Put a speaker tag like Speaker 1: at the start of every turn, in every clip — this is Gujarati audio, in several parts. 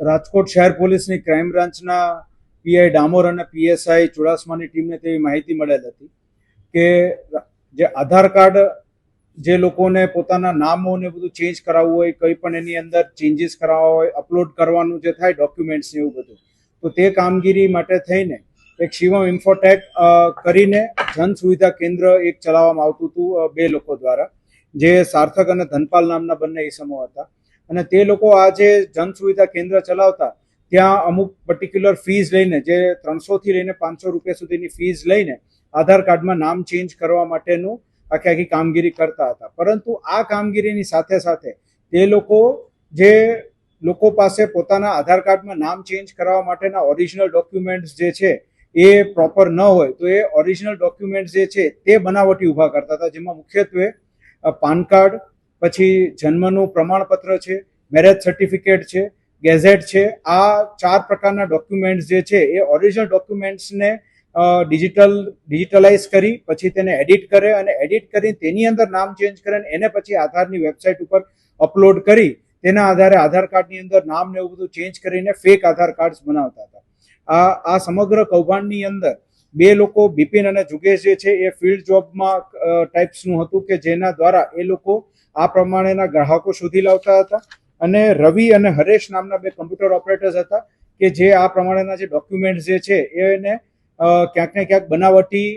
Speaker 1: રાજકોટ શહેર પોલીસની ક્રાઇમ બ્રાન્ચના પીઆઈ ડામોર અને પીએસઆઈ ચુડાસમાની ટીમને તેવી માહિતી મળેલ હતી કે જે આધાર કાર્ડ જે લોકોને પોતાના નામો ને બધું ચેન્જ કરાવવું હોય, કંઈ પણ એની અંદર ચેન્જીસ કરાવવા હોય અપલોડ કરવાનું જે થાય ડોક્યુમેન્ટ્સ એવું બધું. તો તે કામગીરી માટે થઈને એક શિવમ ઇન્ફોટેક કરીને જન સુવિધા કેન્દ્ર એક ચલાવવામાં આવતું હતું બે લોકો દ્વારા, જે સાર્થક અને ધનપાલ નામના બંને ઈસમો હતા. અને તે લોકો આ જે જન સુવિધા કેન્દ્ર ચલાવતા, ત્યાં અમુક પર્ટિક્યુલર ફીઝ લઈને, જે ત્રણસોથી લઈને પાંચસો રૂપિયા સુધીની ફીઝ લઈને આધાર કાર્ડમાં નામ ચેન્જ કરવા માટેનું આખી આખી કામગીરી કરતા હતા. પરંતુ આ કામગીરીની સાથે સાથે તે લોકો જે લોકો પાસે પોતાના આધાર કાર્ડમાં નામ ચેન્જ કરાવવા માટેના ઓરિજિનલ ડોક્યુમેન્ટ્સ જે છે, એ પ્રોપર ન હોય, તો એ ઓરિજિનલ ડોક્યુમેન્ટ્સ જે છે, તે બનાવટી ઊભા કરતા હતા, જેમાં મુખ્યત્વે પાન કાર્ડ પછી જન્મનું પ્રમાણપત્ર છે મેરેજ સર્ટિફિકેટ છે ગેઝેટ છે, આ ચાર પ્રકારના ડોક્યુમેન્ટ્સ જે છે એ ઓરિજિનલ ડોક્યુમેન્ટ્સને ડિજિટલ ડિજિટલાઇઝ કરી, પછી તેને એડિટ કરે અને એડિટ કરી તેની અંદર નામ ચેન્જ કરે અને એને પછી આધારની વેબસાઇટ ઉપર અપલોડ કરી, તેના આધારે આધાર કાર્ડની અંદર નામ ને એવું બધું ચેન્જ કરીને ફેક આધાર કાર્ડ બનાવતા હતા. આ આ સમગ્ર કૌભાંડની અંદર બે લોકો, બિપિન અને જુગેશ જે છે, એ ફિલ્ડ જોબમાં ટાઈપ્સનું હતું કે જેના દ્વારા એ લોકો આ પ્રમાણેના ગ્રાહકો શોધી લાવતા હતા. અને રવિ અને હરેશ નામના બે કમ્પ્યુટર ઓપરેટર્સ હતા કે જે આ પ્રમાણેના જે ડોક્યુમેન્ટ જે છે, એને ક્યાંક ને ક્યાંક બનાવટી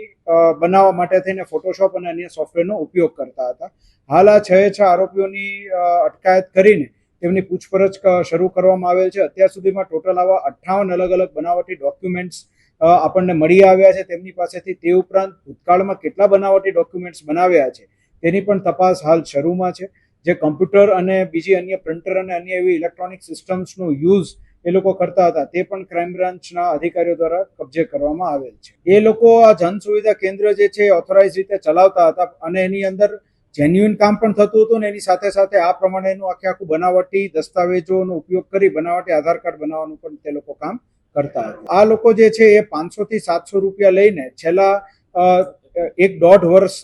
Speaker 1: બનાવવા માટે થઈને ફોટોશોપ અને અન્ય સોફ્ટવેરનો ઉપયોગ કરતા હતા. હાલ આ છ છ આરોપીઓની અટકાયત કરીને તેમની પૂછપરછ શરૂ કરવામાં આવેલ છે. અત્યાર સુધીમાં ટોટલ આવા અઠ્ઠાવન અલગ અલગ બનાવટી ડોક્યુમેન્ટ્સ આપણને મળી આવ્યા છે. તેમની પાસેથી તે ઉપરાંત ભૂતકાળમાં કેટલા બનાવટી ડોક્યુમેન્ટ્સ બનાવ્યા છે તેની પણ તપાસ હાલ શરૂમાં છે. જે કમ્પ્યુટર અને બીજી અન્ય પ્રિન્ટર અને અન્ય એવી ઇલેક્ટ્રોનિક સિસ્ટમ્સનો યુઝ એ લોકો કરતા હતા તે પણ ક્રાઇમ બ્રાન્ચના અધિકારીઓ દ્વારા કબજે કરવામાં આવેલ છે. એ લોકો આ જન સુવિધા કેન્દ્ર જે છે ઓથોરાઇઝ રીતે ચલાવતા હતા અને એની અંદર જેન્યુઇન કામ પણ થતું હતું ને એની સાથે સાથે આ પ્રમાણેનું આખે આખું બનાવટી દસ્તાવેજોનો ઉપયોગ કરી બનાવટી આધાર કાર્ડ બનાવવાનું પણ તે લોકો કામ કરતા હતા. આ લોકો જે છે એ પાંચસો થી સાતસો રૂપિયા લઈને છેલ્લા એક દોઢ વર્ષ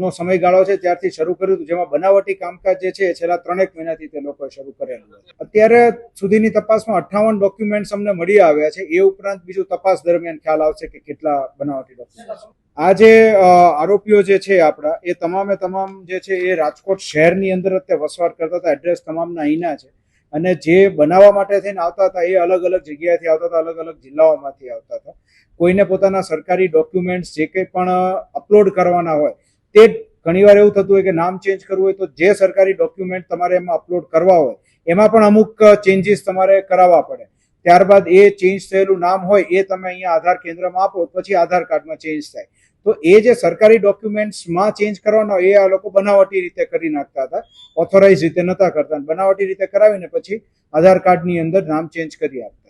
Speaker 1: નો સમયગાળો છે ત્યારથી શરૂ કર્યું હતું, જેમાં બનાવટી કામકાજ જે છે છેલ્લા ત્રણેક મહિનાથી તે લોકોએ શરૂ કરેલું અત્યારે સુધીની તપાસમાં અઠ્ઠાવન ડોક્યુમેન્ટ્સ અમને મળી આવ્યા છે. એ ઉપરાંત બીજું તપાસ દરમિયાન ખ્યાલ આવશે કે કેટલા બનાવટી ડોક્યુમેન્ટ આ જે આરોપીઓ જે છે આપણા, એ તમામે તમામ જે છે એ રાજકોટ શહેરની અંદર અત્યારે વસવાટ કરતા હતા. એડ્રેસ તમામના અહીંના છે. અને જે બનાવવા માટે થઈને આવતા હતા, એ અલગ અલગ જગ્યાએથી આવતા હતા, અલગ અલગ જિલ્લાઓમાંથી આવતા હતા. કોઈને પોતાના સરકારી ડોક્યુમેન્ટ્સ જે કંઈ પણ અપલોડ કરવાના હોય, તે ઘણીવાર એવું થતું હોય કે નામ ચેન્જ કરવું હોય તો જે સરકારી ડોક્યુમેન્ટ તમારે એમાં અપલોડ કરવા હોય, એમાં પણ અમુક ચેન્જીસ તમારે કરાવવા પડે. ત્યારબાદ એ ચેન્જ થયેલું નામ હોય, એ તમે અહીંયા આધાર કેન્દ્રમાં આપો, પછી આધાર કાર્ડમાં ચેન્જ થાય. તો એ જે સરકારી ડોક્યુમેન્ટ્સમાં ચેન્જ કરવાનો એ આ લોકો બનાવટી રીતે કરી નાખતા હતા. ઓથોરાઇઝ રીતે નહોતા કરતા. બનાવટી રીતે કરાવીને પછી આધાર કાર્ડની અંદર નામ ચેન્જ કરી આપતા.